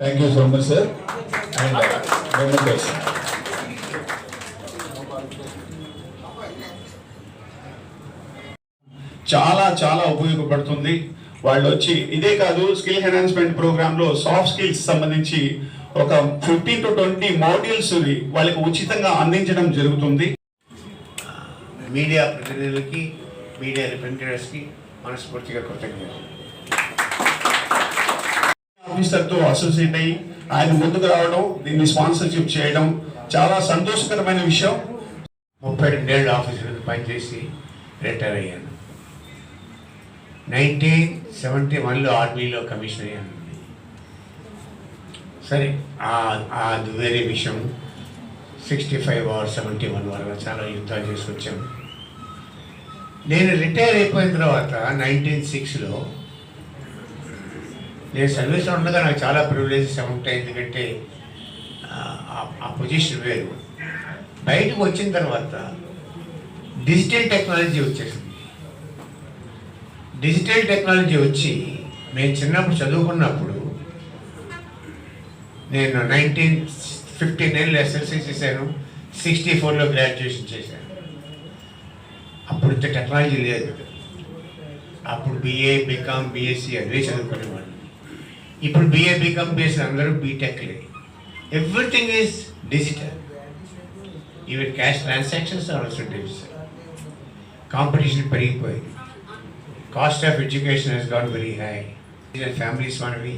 Thank you so much sir చాలా చాలా ఉపయోగపడుతుంది. వాళ్ళు వచ్చి ఇదే కాదు స్కిల్ ఎన్హాన్స్మెంట్ ప్రోగ్రామ్లో సాఫ్ట్ స్కిల్స్ సంబంధించి ఒక ఫిఫ్టీన్ టు ట్వంటీ మాడ్యూల్స్ వాళ్ళకి ఉచితంగా అందించడం జరుగుతుంది. మీడియా ప్రతినిధులకి మీడియా రిప్రజెంటేటివ్స్కి మనస్ఫూర్తిగా కృతజ్ఞతలు. ఆఫీసర్తో అసోసియేట్ అయ్యి ఆయన ముందుకు రావడం దీన్ని స్పాన్సర్షిప్ చేయడం చాలా సంతోషకరమైన విషయం. ముప్పై రెండేళ్ళు ఆఫీసర్ పనిచేసి రిటైర్ అయ్యాను. నైన్టీన్ సెవెంటీ వన్లో ఆర్మీలో కమిషన్ అయ్యాను. సరే ఆ- అది వేరే విషయం sixty five or seventy one వరకు చాలా యుద్ధాలు చేసి వచ్చాము నేను రిటైర్ అయిపోయిన తర్వాత నైన్టీన్ సిక్స్లో నేను సర్వీస్లో ఉండగా నాకు చాలా ప్రివిలేజెస్ ఉంటాయి. ఎందుకంటే ఆ- పొజిషన్ వేరు. బయటకు వచ్చిన తర్వాత డిజిటల్ టెక్నాలజీ వచ్చేసింది. డిజిటల్ టెక్నాలజీ వచ్చి నేను చిన్నప్పుడు చదువుకున్నప్పుడు నేను నైన్టీన్ ఫిఫ్టీ నైన్లో ఎస్ఎల్సీ చేశాను. సిక్స్టీ ఫోర్లో గ్రాడ్యుయేషన్ చేశాను. అప్పుడు ఇంత టెక్నాలజీ లేదు. అప్పుడు బిఏ బీకామ్ బీఎస్సీ అవే చదువుకునేవాళ్ళు ఇప్పుడు బిఏ బీకామ్ బీఎస్సీ అందరూ బీటెక్లే everything is digital even cash transactions are also digital competition పెరిగిపోయింది. Cost of education has got very high families మనవి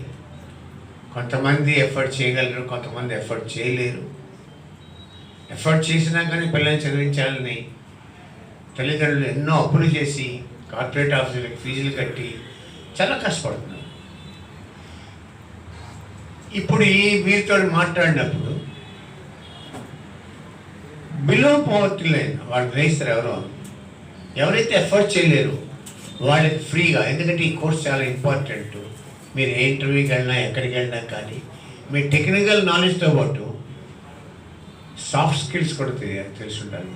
కొంతమంది ఎఫర్ట్ చేయగలరు కొంతమంది ఎఫర్ట్ చేయలేరు. ఎఫర్ట్ చేసినా కానీ పిల్లల్ని చదివించాలని తల్లిదండ్రులు ఎన్నో అప్పులు చేసి కార్పొరేట్ ఆఫీసులకు ఫీజులు కట్టి చాలా కష్టపడుతున్నారు. ఇప్పుడు ఈ వీరితో మాట్లాడినప్పుడు బిలో పవర్టీ లైన్ వాళ్ళు గ్రహిస్తారు ఎవరో ఎవరైతే ఎఫర్ట్ చేయలేరు వాళ్ళకి ఫ్రీగా ఎందుకంటే ఈ కోర్స్ చాలా ఇంపార్టెంట్ మీరు ఏ ఇంటర్వ్యూకి వెళ్ళినా ఎక్కడికి వెళ్ళినా కానీ మీ టెక్నికల్ నాలెడ్జ్తో పాటు సాఫ్ట్ స్కిల్స్ కూడా తెలిసి ఉండాలి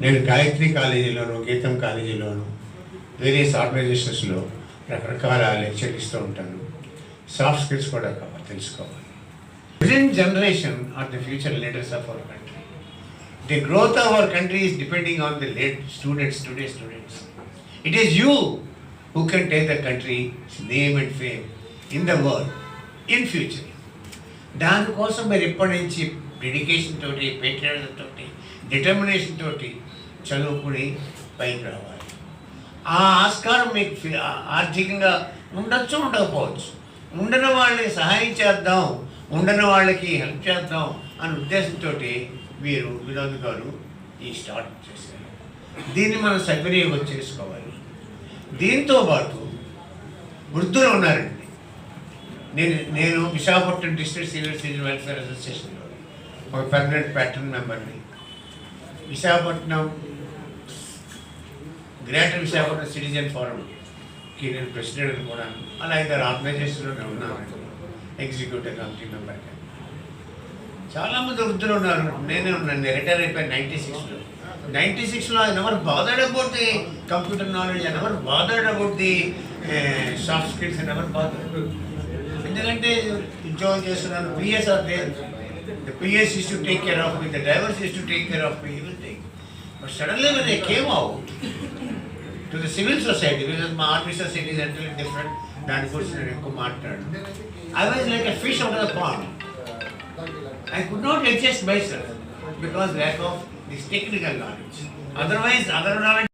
నేను గాయత్రి కాలేజీలోను గీతం కాలేజీలోను వేరియస్ ఆర్గనైజేషన్స్లో రకరకాల లెక్చర్లు ఇస్తూ ఉంటాను. సాఫ్ట్ స్కిల్స్ కూడా కావాలి తెలుసుకోవాలి. Present generation are the future leaders of our country the growth of our country is depending on the late students today students it is you who can take the country name and fame in the world in future దానికోసం మీరు ఇప్పటి నుంచి dedication తోటి Patreon తోటి determination తోటి చదువుకుని పైకి రావాలి. ఆ ఆస్కారం మీకు ఆర్థికంగా ఉండొచ్చు ఉండకపోవచ్చు. ఉండని వాళ్ళకి సహాయం చేద్దాం ఉండని వాళ్ళకి హెల్ప్ చేద్దాం అనే ఉద్దేశంతో వీరు వినోద్ గారు ఈ స్టార్ట్ చేశారు. దీన్ని మనం సద్వినియోగం చేసుకోవాలి. దీంతో పాటు వృద్ధులు ఉన్నారండి. నేను నేను Visakhapatnam district senior citizen welfare అసోసియేషన్లో ఒక పర్మనెంట్ ప్యాటర్న్ మెంబర్ని. విశాఖపట్నం గ్రేటర్ విశాఖపట్నం సిటిజన్ కి నేను ప్రెసిడెంట్ కూడా అలా ఇద్దరు ఆర్గనైజేషన్లోనే ఉన్నాను ఎగ్జిక్యూటివ్ కమిటీ మెంబర్గా. చాలామంది వృద్ధులు ఉన్నారు. నేనే ఉన్నాను. రిటైర్ అయిపోయాను నైంటీ సిక్స్లో. నైంటీ సిక్స్లో I never bothered about the computer knowledge. I never bothered about the soft skills. I never bothered ఎందుకంటే ఉద్యోగం చేస్తున్నాను. PS are there. The PS is to take care of me. The drivers is to take care of me. Everything but suddenly when I came out. To the civil society because మా army society is entirely different దాని గురించి నేను ఎక్కువ మాట్లాడను I was like a fish out of the pond I could not adjust myself because lack of this technical knowledge. Otherwise, other knowledge